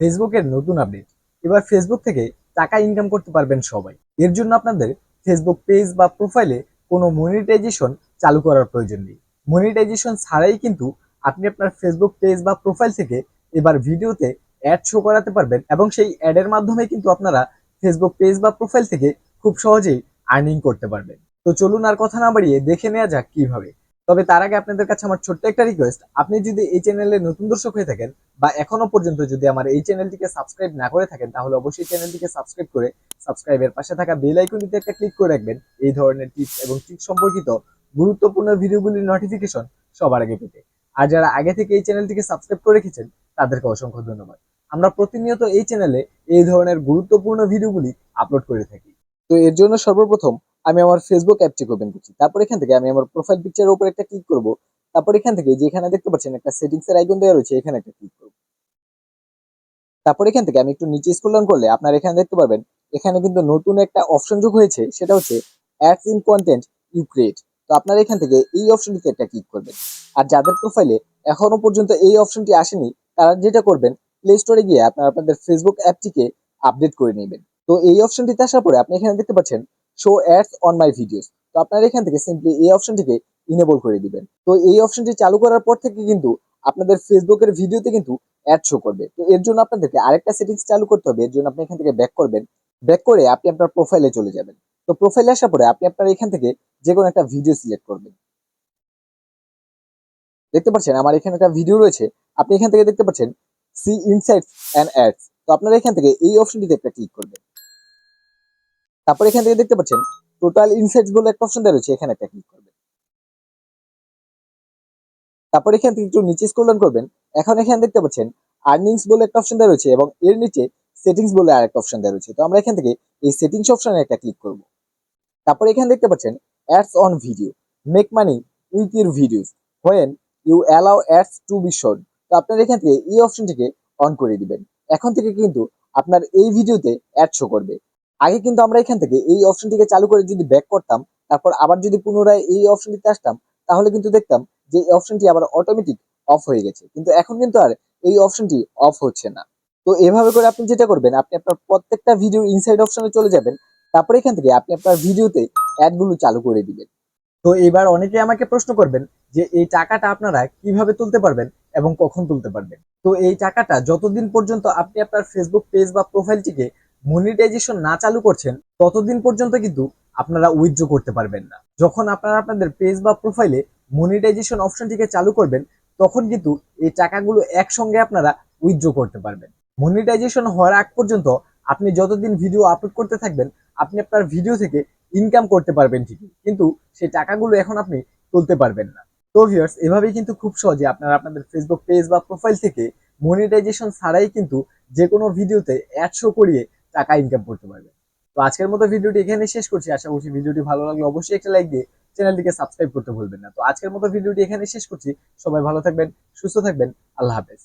ফেসবুকের নতুন আপডেট এবার ফেসবুক থেকে টাকা ইনকাম করতে পারবেন সবাই। এর জন্য আপনাদের ফেসবুক পেজ বা প্রোফাইলে কোনো মনিটাইজেশন চালু করার প্রয়োজন নেই। মনিটাইজেশন ছাড়াই কিন্তু আপনি আপনার ফেসবুক পেজ বা প্রোফাইল থেকে এবার ভিডিওতে অ্যাড শো করাতে পারবেন এবং সেই অ্যাডের মাধ্যমে কিন্তু আপনারা ফেসবুক পেজ বা প্রোফাইল থেকে খুব সহজেই আর্নিং করতে পারবেন। তো চলুন আর কথা না বাড়িয়ে দেখে নেওয়া যাক কীভাবে। তবে তার আগে আপনাদের কাছে আমার ছোট্ট একটা রিকোয়েস্ট আপনি যদি এই চ্যানেলে নতুন দর্শক হয়ে থাকেন বা এখনও পর্যন্ত যদি আমার এই চ্যানেলটিকে সাবস্ক্রাইব না করে থাকেন, তাহলে অবশ্যই চ্যানেলটিকে সাবস্ক্রাইব করে সাবস্ক্রাইবের পাশে থাকা বেল আইকনটিতে একটা ক্লিক করে রাখবেন। এই ধরনের টিপস এবং ট্রিক সম্পর্কিত গুরুত্বপূর্ণ ভিডিওগুলির নোটিফিকেশন সবার আগে পেতে। আর যারা আগে থেকে এই চ্যানেলটিকে সাবস্ক্রাইব করে রেখেছেন, তাদেরকে অসংখ্য ধন্যবাদ। আমরা প্রতিনিয়ত এই চ্যানেলে এই ধরনের গুরুত্বপূর্ণ ভিডিওগুলি আপলোড করে থাকি। তো এর জন্য সর্বপ্রথম আমি আমার ফেসবুক অ্যাপটি ওপেন করছি। তারপর এখান থেকে আমি আমার প্রোফাইল পিকচারের উপর একটা ক্লিক করব। তারপর এখান থেকে যেখানে দেখতে পাচ্ছেন একটা সেটিংস এর আইকন দেওয়া রয়েছে, এখানে একটা ক্লিক করব। তারপর এখান থেকে আমি একটু নিচে স্ক্রল ডাউন করলে আপনারা এখানে দেখতে পাবেন এখানে কিন্তু নতুন একটা অপশন যোগ হয়েছে, সেটা হচ্ছে ads in content you create তো আপনারা এখান থেকে এই অপশনটিতে একটা ক্লিক করবেন। আর যাদের প্রোফাইলে এখনও পর্যন্ত এই অপশনটি আসেনি, তারা যেটা করবেন প্লে স্টোরে গিয়ে আপনারা আপনাদের ফেসবুক অ্যাপটিকে আপডেট করে নেবেন। তো এই অপশনটিতে আসার পরে আপনি এখানে দেখতে পাচ্ছেন show ads on my videos তো আপনারা এখান থেকে সিম্পলি এই অপশনটিকে ইনেবল করে দিবেন। তো এই অপশনটি চালু করার পর থেকে কিন্তু আপনাদের ফেসবুকের ভিডিওতে কিন্তু অ্যাড শো করবে। তো এর জন্য আপনাদেরকে আরেকটা সেটিংস চালু করতে হবে। এর জন্য আপনি এখান থেকে ব্যাক করবেন। ব্যাক করে আপনি আপনার প্রোফাইলে চলে যাবেন। তো প্রোফাইলে আসার পরে আপনি আপনার এখান থেকে যে কোনো একটা ভিডিও সিলেক্ট করবেন। দেখতে পাচ্ছেন আমার এখানে একটা ভিডিও রয়েছে। আপনি এখান থেকে দেখতে পাচ্ছেন সি ইনসাইটস অ্যান্ড অ্যাডস তো আপনারা এখান থেকে এই অপশনটিতে একটা ক্লিক করবেন। তারপর এখান থেকে দেখতে পাচ্ছেন টোটাল ইনসাইটস বলে একটা অপশন দেওয়া রয়েছে, এখানে একটা ক্লিক করবেন। তারপর এখান থেকে একটু নিচে স্ক্রল ডাউন করবেন, এখন এখানে দেখতে পাচ্ছেন আর্নিংস বলে একটা অপশন দেওয়া রয়েছে এবং এর নিচে সেটিংস বলে আরেকটা অপশন দেওয়া রয়েছে। তো আমরা এখান থেকে এই সেটিংস অপশনে একটা ক্লিক করব। তারপর এখানে দেখতে পাচ্ছেন ads on video make money with your videos when you allow ads to be showed তো আপনারা এখান থেকে এই অপশনটিকে অন করে দিবেন। এখন থেকে কিন্তু আপনার এই ভিডিওতে অ্যাড শো করবে। আগে কিন্তু আমরা এখান থেকে এই অপশনটিকে চালু করে যদি ব্যাক করতাম, তারপর আবার যদি পুনরায় এই অপশনটিতে আসতাম, তাহলে কিন্তু দেখতাম যে এই অপশনটি আবার অটোমেটিক অফ হয়ে গেছে। কিন্তু এখন কিন্তু আর এই অপশনটি অফ হচ্ছে না। তো এভাবে করে আপনি যেটা করবেন, আপনি আপনার প্রত্যেকটা ভিডিও ইনসাইড অপশনে চলে যাবেন, তারপর এখান থেকে আপনি আপনার ভিডিওতে অ্যাডগুলো চালু করে দিবেন। তো এবার অনেকে আমাকে প্রশ্ন করবেন যে এই টাকাটা আপনারা কীভাবে তুলতে পারবেন এবং কখন তুলতে পারবেন? তো এই টাকাটা যতদিন পর্যন্ত আপনি আপনার ফেসবুক পেজ বা প্রোফাইলটিকে মনিটাইজেশন না চালু করছেন, ততদিন পর্যন্ত কিন্তু আপনারা উইথড্র করতে পারবেন না। যখন আপনারা আপনাদের পেজ বা প্রোফাইলে মনিটাইজেশন অপশনটিকে চালু করবেন, তখন কিন্তু এই টাকাগুলো একসঙ্গে আপনারা উইথড্র করতে পারবেন। মনিটাইজেশন হওয়ার আগ পর্যন্ত আপনি যতদিন ভিডিও আপলোড করতে থাকবেন, আপনি আপনার ভিডিও থেকে ইনকাম করতে পারবেন ঠিকই, কিন্তু সেই টাকাগুলো এখন আপনি তুলতে পারবেন না। তো ভিউয়ার্স এভাবেই কিন্তু খুব সহজে আপনারা আপনাদের ফেসবুক পেজ বা প্রোফাইল থেকে মনিটাইজেশন ছাড়াই কিন্তু যে কোনো ভিডিওতে অ্যাড শো করিয়ে টাকা ইনকাম করতে পারবে তো আজকের মতো ভিডিওটি এখানে শেষ করছি। আশা করছি ভিডিওটি ভালো লাগলে অবশ্যই একটা লাইক দিয়ে চ্যানেলটিকে সাবস্ক্রাইব করতে ভুলবেন না। তো আজকের মতো ভিডিওটি এখানে শেষ করছি। সবাই ভালো থাকবেন, সুস্থ থাকবেন। আল্লাহ হাফেজ।